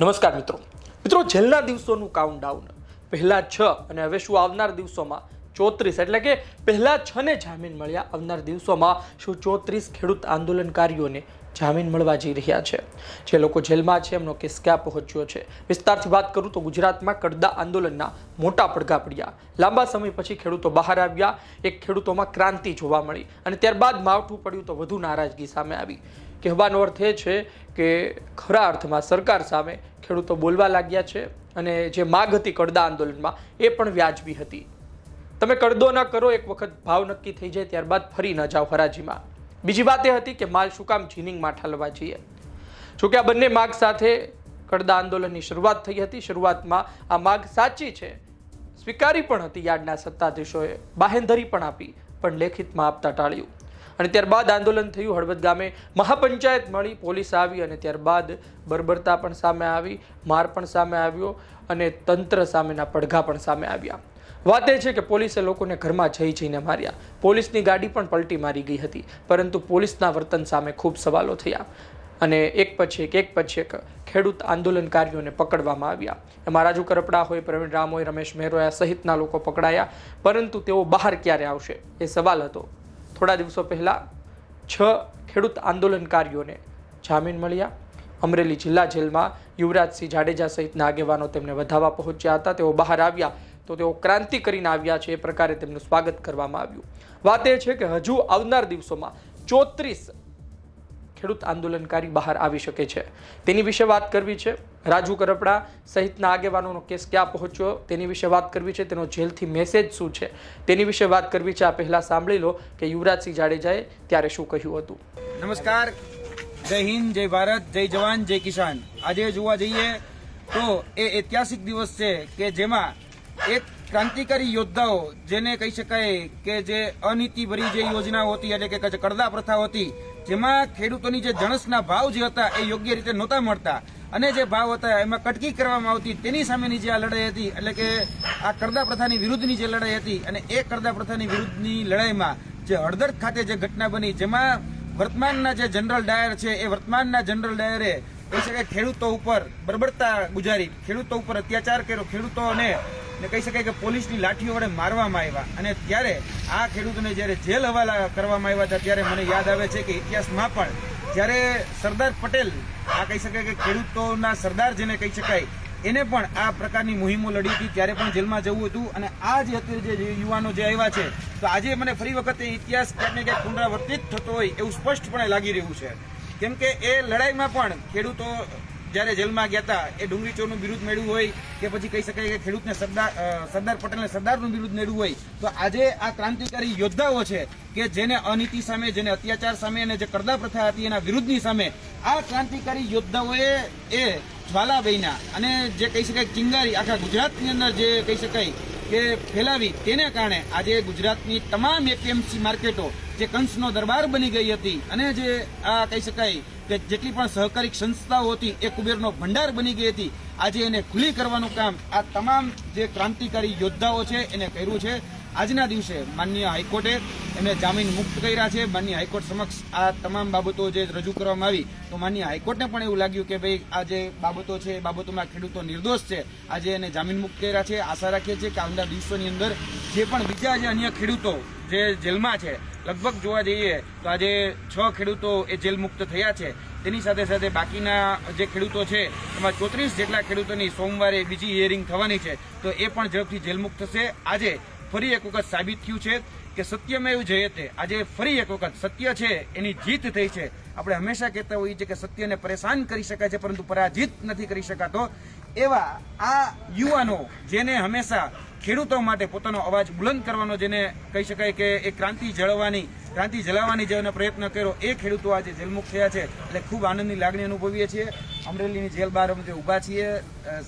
નમસ્કાર મિત્રો. મિત્રો જેલના દિવસોનું કાઉન્ટડાઉન પહેલા છ અને હવે શું આવનાર દિવસોમાં? ચોત્રીસ. એટલે કે પહેલા છ ને જામીન મળ્યા. આવનાર દિવસોમાં શું ચોત્રીસ ખેડૂત આંદોલનકારીઓને જામીન મળવા જઈ રહ્યા છે? જે લોકો જેલમાં છે, એમનો કેસ ક્યાં પહોંચ્યો છે? વિસ્તારથી વાત કરું તો ગુજરાતમાં કડદા આંદોલનના મોટા પડઘા પડ્યા. લાંબા સમય પછી ખેડૂતો બહાર આવ્યા. એક ખેડૂતોમાં ક્રાંતિ જોવા મળી અને ત્યારબાદ માવઠું પડ્યું તો વધુ નારાજગી સામે આવી. કહેવાનો અર્થ એ છે કે ખરા અર્થમાં સરકાર સામે ખેડૂતો બોલવા લાગ્યા છે અને જે માગ હતી કડદા આંદોલનમાં એ પણ વ્યાજબી હતી. તમે કડદો ન કરો, એક વખત ભાવ નક્કી થઈ જાય ત્યારબાદ ફરી ન જાઓ હરાજીમાં. બીજી વાત એ હતી કે માલ શું કામ જીનિંગમાં ઠાલવા જઈએ? જોકે આ બંને માગ સાથે કડદા આંદોલનની શરૂઆત થઈ હતી. શરૂઆતમાં આ માગ સાચી છે. સ્વીકારી પણ હતી યાર્ડના સત્તાધીશોએ. બાહેંધરી પણ આપી, પણ લેખિતમાં આપતા ટાળ્યું. અને ત્યારબાદ આંદોલન થયું. હળવદ ગામે મહાપંચાયત મળી, પોલીસ આવી અને ત્યારબાદ બર્બરતા પણ સામે આવી, માર પણ સામે આવ્યો અને તંત્ર સામેના પડઘા પણ સામે આવ્યા. વાત એ છે કે પોલીસે લોકોને ઘરમાં જઈ જઈને માર્યા. પોલીસની ગાડી પણ પલટી મારી ગઈ હતી, પરંતુ પોલીસના વર્તન સામે ખૂબ સવાલો થયા. અને એક પછી એક એક પછી એક ખેડૂત આંદોલનકારીઓને પકડવામાં આવ્યા. એમાં રાજુ કરપડા હોય, પ્રવીણ રામ હોય, રમેશ મહેરોયા સહિતના લોકો પકડાયા, પરંતુ તેઓ બહાર ક્યારે આવશે એ સવાલ હતો. થોડા દિવસો પહેલાં છ ખેડૂત આંદોલનકારીઓને જામીન મળ્યા. અમરેલી જિલ્લા જેલમાં યુવરાજસિંહ જાડેજા સહિતના આગેવાનો તેમને વધાવવા પહોંચ્યા હતા. તેઓ બહાર આવ્યા તો તેઓ ક્રાંતિ કરીને આવ્યા છે. એ પ્રકારે તેમનું સ્વાગત કરવામાં આવ્યું. વાત એ છે કે હજુ આવનાર દિવસોમાં ચોત્રીસ ખેડૂત આંદોલનકારી બહાર આવી શકે છે. તેની વિશે વાત કરવી છે. રાજુ કરપડા સહિતના આગેવાનોનો કેસ ક્યાં પહોંચ્યો તેની વિશે વાત કરવી છે. તેનો જેલથી મેસેજ શું છે? તેની વિશે વાત કરવી છે. આ પહેલાં સાંભળી લો કે યુવરાજસિંહ જાડેજાએ ત્યારે શું કહ્યું હતું. નમસ્કાર. જય હિન્દ, જય ભારત, જય જવાન, જય કિસાન. આજે જોવા જઈએ તો એ ઐતિહાસિક દિવસ છે કે જેમાં એક ક્રાંતિકારી યોદ્ધાઓ, જેને કહી શકાય કે જે અનીતિભરી જે યોજનાઓ હતી, એટલે કે કરદા પ્રથા હતી જેમાં ખેડૂતોની જે જણસના ભાવ જે હતા એ યોગ્ય રીતે નહોતા મળતા. અને જે ભાવ હતા એમાં કટકી કરવામાં આવતી તેની સામેની જે આ લડાઈ હતી, એટલે કે આ કરદા પ્રથાની વિરુદ્ધની જે લડાઈ હતી અને એ કરદા પ્રથાની વિરુદ્ધની લડાઈમાં જે હળદર ખાતે જે ઘટના બની, જેમાં વર્તમાનના જે જનરલ ડાયર છે એ વર્તમાનના જનરલ ડાયરે કહી શકાય ખેડૂતો ઉપર બરબડતા ગુજારી, ખેડૂતો ઉપર અત્યાચાર કર્યો, ખેડૂતોને ને કહી શકાય કે પોલીસની લાઠીઓ વડે મારવામાં આવ્યા. અને ત્યારે આ ખેડૂતોને જ્યારે જેલ હવાલા કરવામાં આવ્યા હતા, ત્યારે મને યાદ આવે છે કે ઇતિહાસમાં પણ જ્યારે સરદાર પટેલ, આ કહી શકાય કે ખેડૂતોના સરદાર જેને કહી શકાય, એને પણ આ પ્રકારની મુહિમો લડી હતી, ત્યારે પણ જેલમાં જવું હતું. અને આ જે અત્યારે જે યુવાનો જે આવ્યા છે, તો આજે મને ફરી વખત ઇતિહાસ ક્યાંક ને ક્યાંક પુનરાવર્તિત થતો હોય એવું સ્પષ્ટપણે લાગી રહ્યું છે. કેમ કે એ લડાઈમાં પણ ખેડૂતો જ્યારે જેલમાં ગયા હતા, એ ડુંગળી ચોરનું બિરુદ મેળવ્યું હોય કે પછી કહી શકાય કે ખેડૂતને સરદાર સરદાર પટેલને સરદારનું વિરુદ્ધ મેળવ્યું હોય, તો આજે આ ક્રાંતિકારી યોદ્ધાઓ છે કે જેને અનીતિ સામે, જેને અત્યાચાર સામે અને જે કરદા પ્રથા હતી એના વિરુદ્ધની સામે, આ ક્રાંતિકારી યોદ્ધાઓએ એ જ્વાલાબેના અને જે કહી શકાય ચિંગારી, આખા ગુજરાતની અંદર જે કહી શકાય કે ફેલાવી, તેને કારણે આજે ગુજરાતની તમામ એપીએમસી માર્કેટો જે કંસનો દરબાર બની ગઈ હતી અને જે આ કહી શકાય કે જેટલી પણ સહકારી સંસ્થાઓ હતી, એ કુબેરનો ભંડાર બની ગઈ હતી. આજે એને ખુલ્લી કરવાનું કામ આ તમામ જે ક્રાંતિકારી યોદ્ધાઓ છે, એને કર્યું છે. આજના દિવસે માનનીય હાઈકોર્ટે એમને જામીન મુક્ત કર્યા છે. માનનીય હાઈકોર્ટ સમક્ષ આ તમામ બાબતો જે રજૂ કરવામાં આવી, તો માનનીય હાઈકોર્ટને પણ એવું લાગ્યું કે ભાઈ આ જે બાબતો છે, એ બાબતોમાં ખેડૂતો નિર્દોષ છે. આજે એને જામીન મુક્ત કર્યા છે. આશા રાખીએ છીએ કે આવનાર દિવસોની અંદર જે પણ બીજા જે અન્ય ખેડૂતો જે જેલમાં છે, લગભગ જોવા જઈએ તો આજે છ ખેડૂતો એ જેલ મુક્ત થયા છે. તેની સાથે સાથે બાકીના જે ખેડૂતો છે, એમાં ચોત્રીસ જેટલા ખેડૂતોની સોમવારે બીજી હિયરિંગ થવાની છે. તો એ પણ ઝડપથી જેલમુક્ત થશે. આજે ફરી એક વખત સાબિત થયું છે કે સત્યમેવ જયતે આજે ફરી એક વખત સત્ય છે, એની જીત થઈ છે. આપણે હંમેશા કહેતા હોઈએ છીએ કે સત્યને પરેશાન કરી શકાય છે, પરંતુ પરાજિત નથી કરી શકાતો. એવા આ યુવાનો જેને હંમેશા ખેડૂતો માટે પોતાનો અવાજ બુલંદ કરવાનો, જેને કહી શકાય કે એ ક્રાંતિ જળવાની, ક્રાંતિ જલાવવાની જેનો પ્રયત્ન કર્યો, એ ખેડૂતો આજે જેલમુક્ત થયા છે. એટલે ખૂબ આનંદની લાગણી અનુભવીએ છીએ. અમરેલીની જેલ બહાર અમે ઊભા છીએ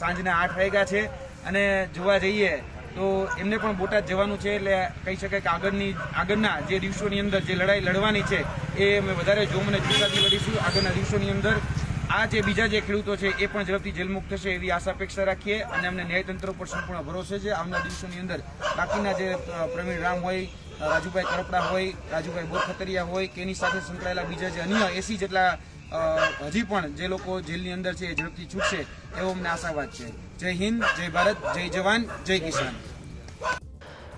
સાંજના આઠ વાગ્યા છે. અને જોવા જઈએ તો એમને પણ બોટાદ જવાનું છે એટલે કહી શકાય કે આગળની આગળના જે દિવસોની અંદર જે લડાઈ લડવાની છે, એ અમે વધારે જોમ અને જુસ્સાથી લડીશું. આગળના દિવસોની અંદર આ જે બીજા જે ખેડૂતો છે, એ પણ ઝડપથી જેલમુક્ત થશે એવી આશા અપેક્ષા રાખીએ અને અમને ન્યાયતંત્ર પર સંપૂર્ણ ભરોસો છે. આવનાર દિવસોની અંદર બાકીના જે પ્રવીણ રામ હોય રાજુભાઈ કરપડા હોય, રાજુભાઈ બોરખતરિયા હોય કે એની સાથે સંકળાયેલા બીજા જે અન્ય એસી જેટલા હજી પણ જે લોકો જેલની અંદર છે એ ઝડપથી છૂટશે એવો અમને આશાવાદ છે. જય હિન્દ, જય ભારત, જય જવાન, જય કિસાન.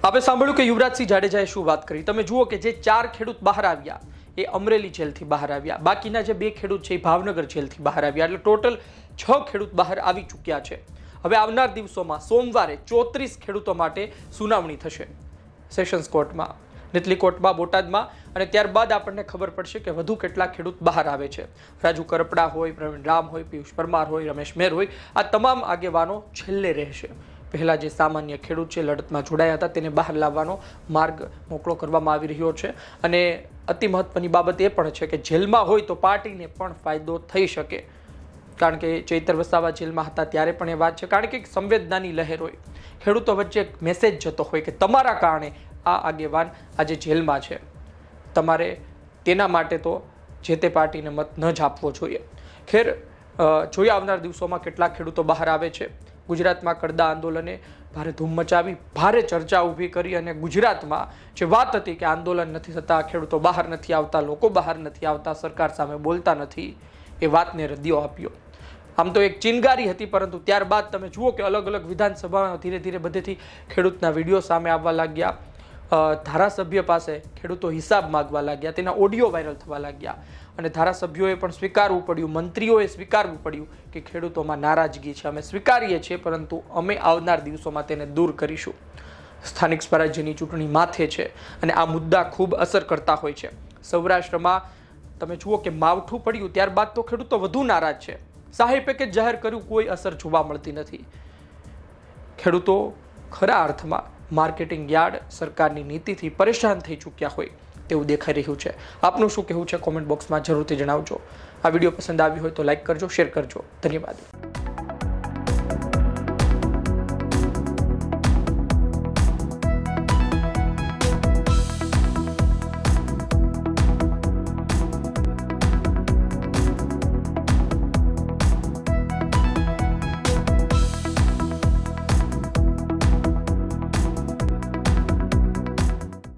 આપણે સાંભળ્યું કે યુવરાજસિંહ જાડેજાએ શું વાત કરી? તમે જુઓ કે જે ચાર ખેડૂત બહાર આવ્યા, એ અમરેલી જેલથી બહાર આવ્યા. બાકીના જે બે ખેડૂત છે એ ભાવનગર જેલથી બહાર આવ્યા. એટલે ટોટલ છ ખેડૂત બહાર આવી ચૂક્યા છે. હવે આવનાર દિવસોમાં સોમવારે ચોત્રીસ ખેડૂતો માટે સુનાવણી થશે. સેશન્સ કોર્ટમાં. નીતલી કોર્ટમાં બોટાદમાં અને ત્યારબાદ આપણને ખબર પડશે કે વધુ કેટલા ખેડૂત બહાર આવે છે. રાજુ કરપડા હોય, પ્રવીણ રામ હોય, પિયુષ પરમાર હોય, રમેશ મેર હોય, આ તમામ આગેવાનો છેલ્લે રહેશે. પહેલાં જે સામાન્ય ખેડૂત છે, લડતમાં જોડાયા હતા, તેને બહાર લાવવાનો માર્ગ મોકળો કરવામાં આવી રહ્યો છે. અને અતિ મહત્વની બાબત એ પણ છે કે જેલમાં હોય તો પાર્ટીને પણ ફાયદો થઈ શકે. કારણ કે ચૈતર વસાવા જેલમાં હતા ત્યારે પણ એ વાત છે. કારણ કે સંવેદનાની લહેર હોય. ખેડૂતો વચ્ચે એક મેસેજ જતો હોય કે તમારા કારણે આ આગેવાન આજે જેલમાં છે. તમારે તેના માટે તો જે તે પાર્ટીને મત ન જ આપવો જોઈએ. ખેર જોઈએ આવનાર દિવસોમાં કેટલા ખેડૂતો બહાર આવે છે. ગુજરાતમાં કડદા આંદોલને ભારે ધૂમ મચાવી, ભારે ચર્ચા ઊભી કરી અને ગુજરાતમાં જે વાત હતી કે આંદોલન નથી થતા, ખેડૂતો બહાર નથી આવતા, લોકો બહાર નથી આવતા, સરકાર સામે બોલતા નથી, એ વાતને રદિયો આપ્યો. આમ તો એક ચિનગારી હતી, પરંતુ ત્યારબાદ તમે જુઓ કે અલગ અલગ વિધાનસભામાં ધીરે ધીરે બધેથી ખેડૂતના વીડિયો સામે આવવા લાગ્યા. ધારાસભ્ય પાસે ખેડૂતો હિસાબ માગવા લાગ્યા, તેના ઓડિયો વાયરલ થવા લાગ્યા અને ધારાસભ્યોએ પણ સ્વીકારવું પડ્યું, મંત્રીઓએ સ્વીકારવું પડ્યું કે ખેડૂતોમાં નારાજગી છે. અમે સ્વીકારીએ છીએ, પરંતુ અમે આવનાર દિવસોમાં તેને દૂર કરીશું. સ્થાનિક સ્વરાજ્યની ચૂંટણી માથે છે અને આ મુદ્દા ખૂબ અસર કરતા હોય છે. સૌરાષ્ટ્રમાં તમે જુઓ કે માવઠું પડ્યું, ત્યારબાદ તો ખેડૂતો વધુ નારાજ છે. સહાય પેકેજ જાહેર કર્યું, કોઈ અસર જોવા મળતી નથી. ખેડૂતો ખરા અર્થમાં માર્કેટિંગ યાર્ડ સરકારની નીતિથી પરેશાન થઈ ચૂક્યા હોય તેવું દેખાઈ રહ્યું છે. આપનું શું કહેવું છે? કોમેન્ટ બોક્સમાં જરૂરથી જણાવજો. આ વીડિયો પસંદ આવ્યો હોય તો લાઈક કરજો, શેર કરજો. ધન્યવાદ.